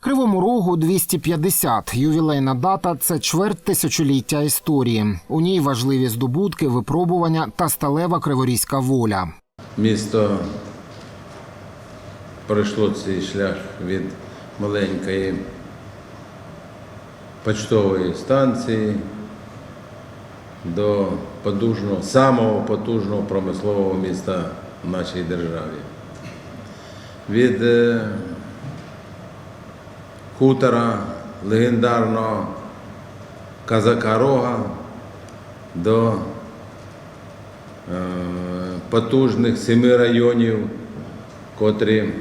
Кривому рогу 250. Ювілейна дата це чверть тисячоліття історії. У ній важливі здобутки, випробування та сталева криворізька воля. Місто пройшло цей шлях від маленької почтової станції до потужного, самого потужного промислового міста в нашій державі. Від е, хутора легендарного Казака Рога до е, потужних семи районів, котрі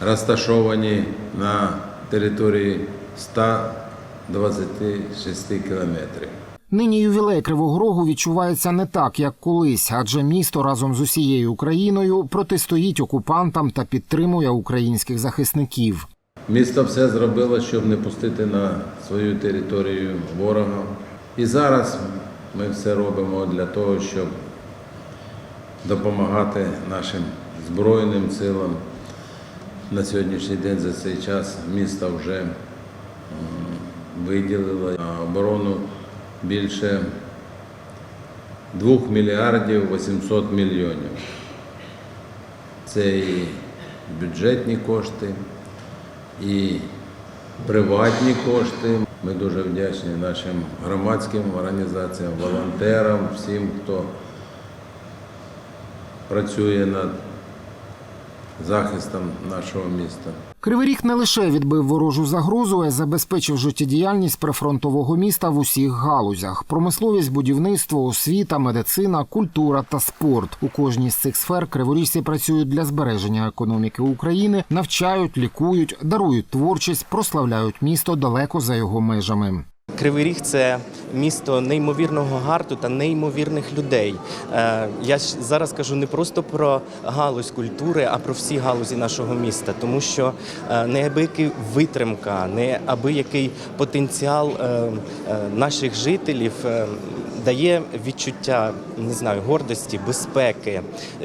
розташовані на території 126 кілометрів. Нині ювілей Кривого Рогу відчувається не так, як колись, адже місто разом з усією Україною протистоїть окупантам та підтримує українських захисників. Місто все зробило, щоб не пустити на свою територію ворога. І зараз ми все робимо для того, щоб допомагати нашим Збройним силам. На сьогоднішній день за цей час місто вже виділило оборону більше 2 мільярдів 800 мільйонів. Це і бюджетні кошти, і приватні кошти. Ми дуже вдячні нашим громадським організаціям, волонтерам, всім, хто працює над захистом нашого міста. Кривий Ріг не лише відбив ворожу загрозу, а й забезпечив життєдіяльність прифронтового міста в усіх галузях: промисловість, будівництво, освіта, медицина, культура та спорт. У кожній з цих сфер криворіжці працюють для збереження економіки України, навчають, лікують, дарують творчість, прославляють місто далеко за його межами. Кривий Ріг це місто неймовірного гарту та неймовірних людей. Е, Я зараз кажу не просто про галузь культури, а про всі галузі нашого міста, тому що е, неабиякий витримка, неабиякий потенціал е, наших жителів дає відчуття не знаю гордості, безпеки,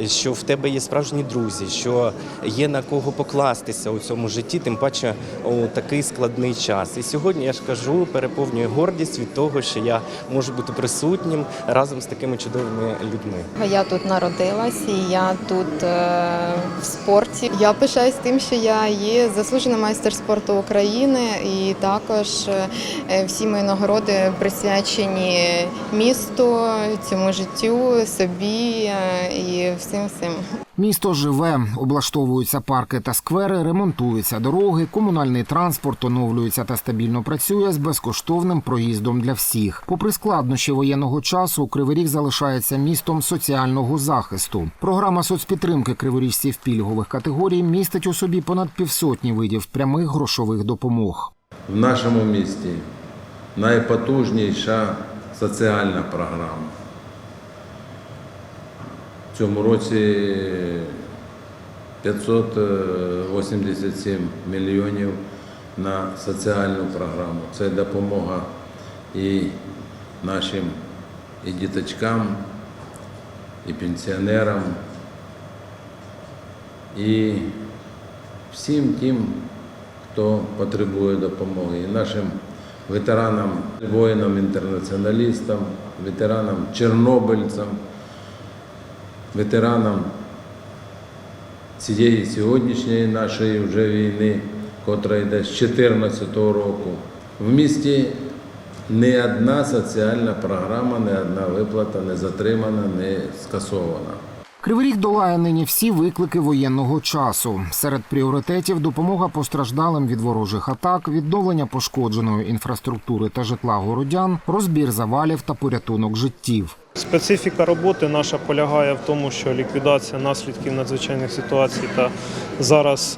що в тебе є справжні друзі, що є на кого покластися у цьому житті, тим паче у такий складний час. І сьогодні я ж кажу, переповнює гордість від того, що я можу бути присутнім разом з такими чудовими людьми. Я тут народилась і я тут е, в спорті. Я пишаюсь тим, що я є заслужений майстер спорту України, і також е, всі мої нагороди присвячені місту, цьому життю, собі е, і всім всім. Місто живе, облаштовуються парки та сквери, ремонтуються дороги, комунальний транспорт оновлюється та стабільно працює з безкоштовним проїздом для всіх. Попри складнощі воєнного часу, Кривий Ріг залишається містом соціального захисту. Програма соцпідтримки криворіжців пільгових категорій містить у собі понад півсотні видів прямих грошових допомог. В нашому місті найпотужніша соціальна програма. В цьому році 587 мільйонів на соціальну програму. Це допомога і нашим і діточкам, і пенсіонерам, і всім тим, хто потребує допомоги, і нашим ветеранам, воїнам-інтернаціоналістам, ветеранам, чорнобильцям, ветеранам цієї сьогоднішньої нашої вже війни, котра йде з 2014 року. В місті не одна соціальна програма, не одна виплата не затримана, не скасована. Кривий Ріг долає нині всі виклики воєнного часу. Серед пріоритетів допомога постраждалим від ворожих атак, відновлення пошкодженої інфраструктури та житла городян, розбір завалів та порятунок життів. Специфіка роботи наша полягає в тому, що ліквідація наслідків надзвичайних ситуацій та зараз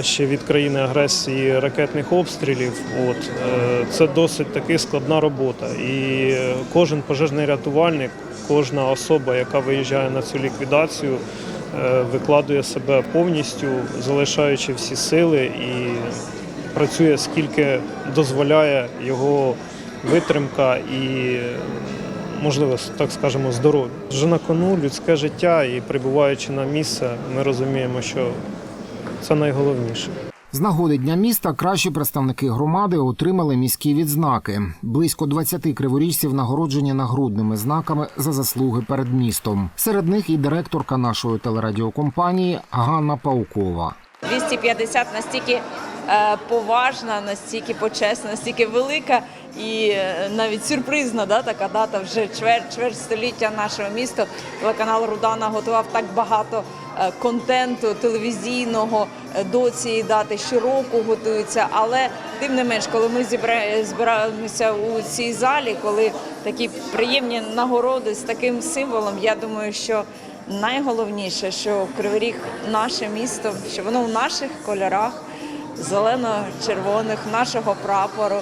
ще від країни агресії ракетних обстрілів. От е, це досить таки складна робота. І е, кожен пожежний рятувальник, кожна особа, яка виїжджає на цю ліквідацію, е, викладує себе повністю, залишаючи всі сили і працює скільки дозволяє його витримка і можливо, так скажемо, здоров'я. Вже на кону людське життя і прибуваючи на місце, ми розуміємо, що Це найголовніше. З нагоди дня міста кращі представники громади отримали міські відзнаки. Близько 20 криворіжців нагороджені нагрудними знаками за заслуги перед містом. Серед них і директорка нашої телерадіокомпанії Ганна Паукова. 250 настільки е, поважна, настільки почесна, настільки велика і е, навіть сюрпризна да, така дата вже чверть, чверть століття нашого міста. Телеканал Рудана готував так багато контенту телевізійного е, до цієї дати. Щороку готується, але тим не менш, коли ми збираємося у цій залі, коли такі приємні нагороди з таким символом, я думаю, що найголовніше, що Кривий Ріг наше місто, що воно в наших кольорах зелено-червоних, нашого прапору,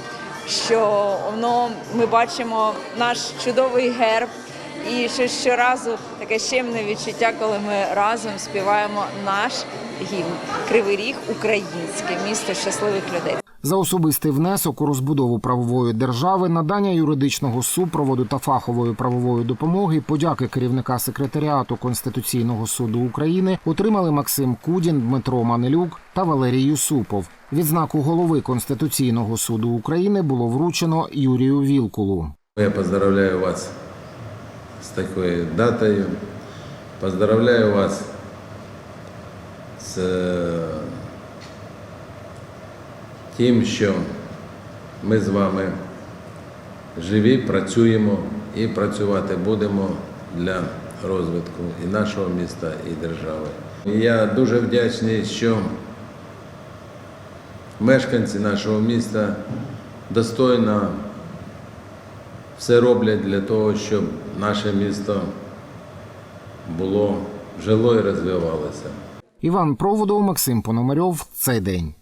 що воно ми бачимо наш чудовий герб. І що щоразу таке щемне відчуття, коли ми разом співаємо наш гімн Кривий Ріг, українське місто щасливих людей. За особистий внесок у розбудову правової держави, надання юридичного супроводу та фахової правової допомоги, подяки керівника секретаріату Конституційного суду України отримали Максим Кудін, Дмитро Манелюк та Валерій Юсупов. Відзнаку голови Конституційного суду України було вручено Юрію Вілкулу. Я поздравляю вас з такою датою. Поздравляю вас з тим, що ми з вами живі, працюємо і працювати будемо для розвитку і нашого міста, і держави. Я дуже вдячний, що мешканці нашого міста достойно все роблять для того, щоб наше місто було жило і розвивалося. Іван Проводов, Максим Пономарьов. Цей день.